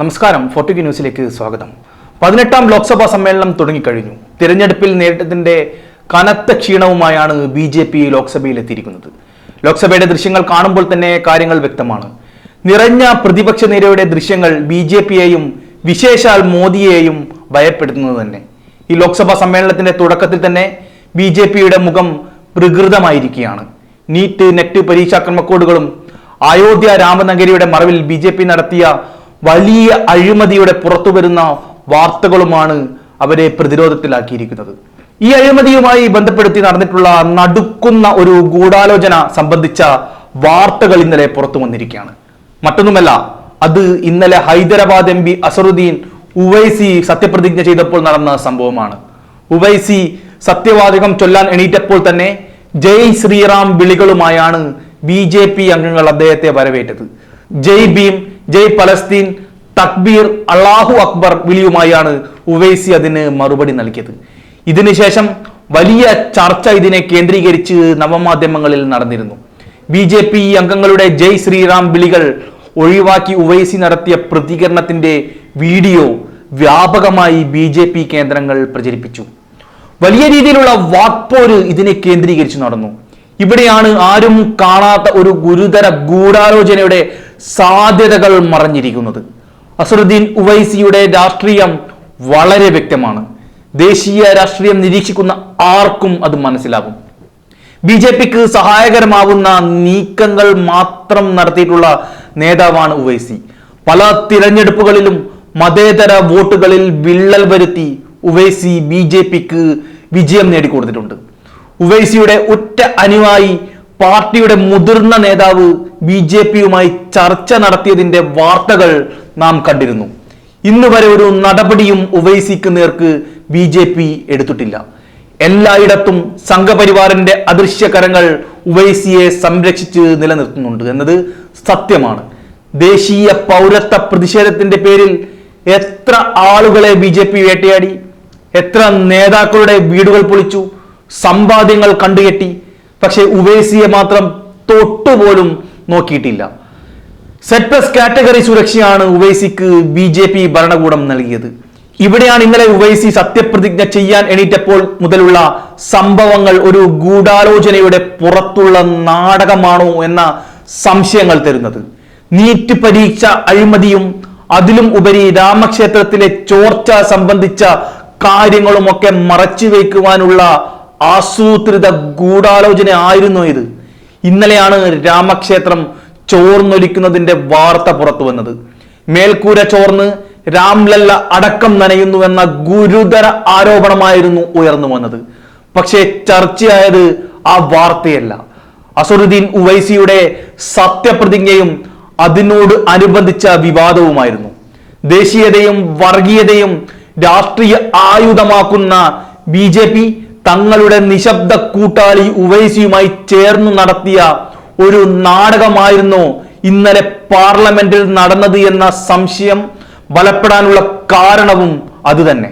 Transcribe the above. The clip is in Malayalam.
നമസ്കാരം ഫോർട്ടിക് ന്യൂസിലേക്ക് സ്വാഗതം. പതിനെട്ടാം ലോക്സഭാ സമ്മേളനം തുടങ്ങിക്കഴിഞ്ഞു. തിരഞ്ഞെടുപ്പിൽ നേരിട്ടതിന്റെ കനത്ത ക്ഷീണവുമായാണ് ബി ജെ പി ലോക്സഭയിൽ എത്തിയിരിക്കുന്നത് ലോക്സഭയുടെ ദൃശ്യങ്ങൾ കാണുമ്പോൾ തന്നെ കാര്യങ്ങൾ വ്യക്തമാണ്. നിറഞ്ഞ പ്രതിപക്ഷ നിരയുടെ ദൃശ്യങ്ങൾ ബി ജെ പിയെയും വിശേഷാൽ മോദിയെയും ഭയപ്പെടുത്തുന്നത് തന്നെ. ഈ ലോക്സഭാ സമ്മേളനത്തിന്റെ തുടക്കത്തിൽ തന്നെ ബി ജെ പിയുടെ മുഖം പ്രകൃതമായിരിക്കുകയാണ്. നീറ്റ് നെറ്റ് പരീക്ഷാ ക്രമക്കോടുകളും അയോധ്യ രാമനഗരിയുടെ മറവിൽ ബി ജെ പി നടത്തിയ വലിയ അഴിമതിയുടെ പുറത്തു വരുന്ന വാർത്തകളുമാണ് അവരെ പ്രതിരോധത്തിലാക്കിയിരിക്കുന്നത്. ഈ അഴിമതിയുമായി ബന്ധപ്പെടുത്തി നടന്നിട്ടുള്ള നടുക്കുന്ന ഒരു ഗൂഢാലോചന സംബന്ധിച്ച വാർത്തകൾ ഇന്നലെ പുറത്തു വന്നിരിക്കുകയാണ്. മറ്റൊന്നുമല്ല അത് ഇന്നലെ ഹൈദരാബാദ് എം പി അസറുദ്ദീൻ ഉവൈസി സത്യപ്രതിജ്ഞ ചെയ്തപ്പോൾ നടന്ന സംഭവമാണ്. ഉവൈസി സത്യവാചകം ചൊല്ലാൻ എണീറ്റപ്പോൾ തന്നെ ജയ് ശ്രീറാം വിളികളുമായാണ് ബി ജെ പി അംഗങ്ങൾ അദ്ദേഹത്തെ വരവേറ്റത്. ജയ് ഭീം ജയ് പലസ്തീൻ തക്ബീർ അള്ളാഹു അക്ബർ വിളിയുമായാണ് ഉവൈസി അതിന് മറുപടി നൽകിയത്. ഇതിനുശേഷം വലിയ ചർച്ച ഇതിനെ കേന്ദ്രീകരിച്ച് നവമാധ്യമങ്ങളിൽ നടന്നിരുന്നു. ബി ജെ പി അംഗങ്ങളുടെ ജയ് ശ്രീറാം വിളികൾ ഒഴിവാക്കി ഉവൈസി നടത്തിയ പ്രതികരണത്തിന്റെ വീഡിയോ വ്യാപകമായി ബി ജെ പി കേന്ദ്രങ്ങൾ പ്രചരിപ്പിച്ചു. വലിയ രീതിയിലുള്ള വാക്പോര് ഇതിനെ കേന്ദ്രീകരിച്ച് നടന്നു. ഇവിടെയാണ് ആരും കാണാത്ത ഒരു ഗുരുതര ഗൂഢാലോചനയുടെ സാധ്യതകൾ മറഞ്ഞിരിക്കുന്നത്. അസറുദ്ദീൻ ഉവൈസിയുടെ രാഷ്ട്രീയം വളരെ വ്യക്തമാണ്. ദേശീയ രാഷ്ട്രീയം നിരീക്ഷിക്കുന്ന ആർക്കും അത് മനസ്സിലാകും. ബി ജെ പിക്ക് സഹായകരമാവുന്ന നീക്കങ്ങൾ മാത്രം നടത്തിയിട്ടുള്ള നേതാവാണ് ഉവൈസി. പല തിരഞ്ഞെടുപ്പുകളിലും മതേതര വോട്ടുകളിൽ വിള്ളൽ വരുത്തി ഉവൈസി ബി ജെ പിക്ക് വിജയം നേടിക്കൊടുത്തിട്ടുണ്ട്. ഉവൈസിയുടെ ഒറ്റ അനുവായി പാർട്ടിയുടെ മുതിർന്ന നേതാവ് ബി ജെ പിയുമായി ചർച്ച നടത്തിയതിന്റെ വാർത്തകൾ നാം കണ്ടിരുന്നു. ഇന്ന് വരെ ഒരു നടപടിയും ഉവൈസിക്ക് നേർക്ക് ബി ജെ പി എടുത്തിട്ടില്ല. എല്ലായിടത്തും സംഘപരിവാറിന്റെ അദൃശ്യകരങ്ങൾ ഉവൈസിയെ സംരക്ഷിച്ച് നിലനിർത്തുന്നുണ്ട് എന്നത് സത്യമാണ്. ദേശീയ പൗരത്വ പ്രതിഷേധത്തിന്റെ പേരിൽ എത്ര ആളുകളെ ബി ജെ പി വേട്ടയാടി എത്ര നേതാക്കളുടെ വീടുകൾ പൊളിച്ചു സമ്പാദ്യങ്ങൾ കണ്ടുകെട്ടി പക്ഷേ ഉവേസിയെ മാത്രം തൊട്ടുപോലും നോക്കിയിട്ടില്ല. സെറ്റ് പ്ലസ് കാറ്റഗറി സുരക്ഷയാണ് ഉവൈസിക്ക് ബി ജെ പി ഭരണകൂടം നൽകിയത്. ഇവിടെയാണ് ഇന്നലെ ഉവൈസി സത്യപ്രതിജ്ഞ ചെയ്യാൻ എണീറ്റപ്പോൾ മുതലുള്ള സംഭവങ്ങൾ ഒരു ഗൂഢാലോചനയുടെ പുറത്തുള്ള നാടകമാണോ എന്ന സംശയങ്ങൾ തരുന്നത്. നീറ്റ് പരീക്ഷ അഴിമതിയും അതിലും ഉപരി രാമക്ഷേത്രത്തിലെ ചോർച്ച സംബന്ധിച്ച കാര്യങ്ങളുമൊക്കെ മറച്ചു വയ്ക്കുവാനുള്ള ആസൂത്രിത ഗൂഢാലോചന ആയിരുന്നു ഇത്. ഇന്നലെയാണ് രാമക്ഷേത്രം ചോർന്നൊലിക്കുന്നതിന്റെ വാർത്ത പുറത്തു വന്നത്. മേൽക്കൂര ചോർന്ന് രാംലല്ല അടക്കം നനയുന്നു എന്ന ഗുരുതര ആരോപണമായിരുന്നു ഉയർന്നു വന്നത്. പക്ഷേ ചർച്ചയായത് ആ വാർത്തയല്ല. അസറുദ്ദീൻ ഉവൈസിയുടെ സത്യപ്രതിജ്ഞയും അതിനോട് അനുബന്ധിച്ച വിവാദവുമായിരുന്നു. ദേശീയതയും വർഗീയതയും രാഷ്ട്രീയ ആയുധമാക്കുന്ന ബി ജെ പി തങ്ങളുടെ നിശബ്ദ കൂട്ടാളി ഉവൈസിയുമായി ചേർന്ന് നടത്തിയ ഒരു നാടകമായിരുന്നു ഇന്നലെ പാർലമെന്റിൽ നടന്നത് എന്ന സംശയം ബലപ്പെടാനുള്ള കാരണവും അതുതന്നെ.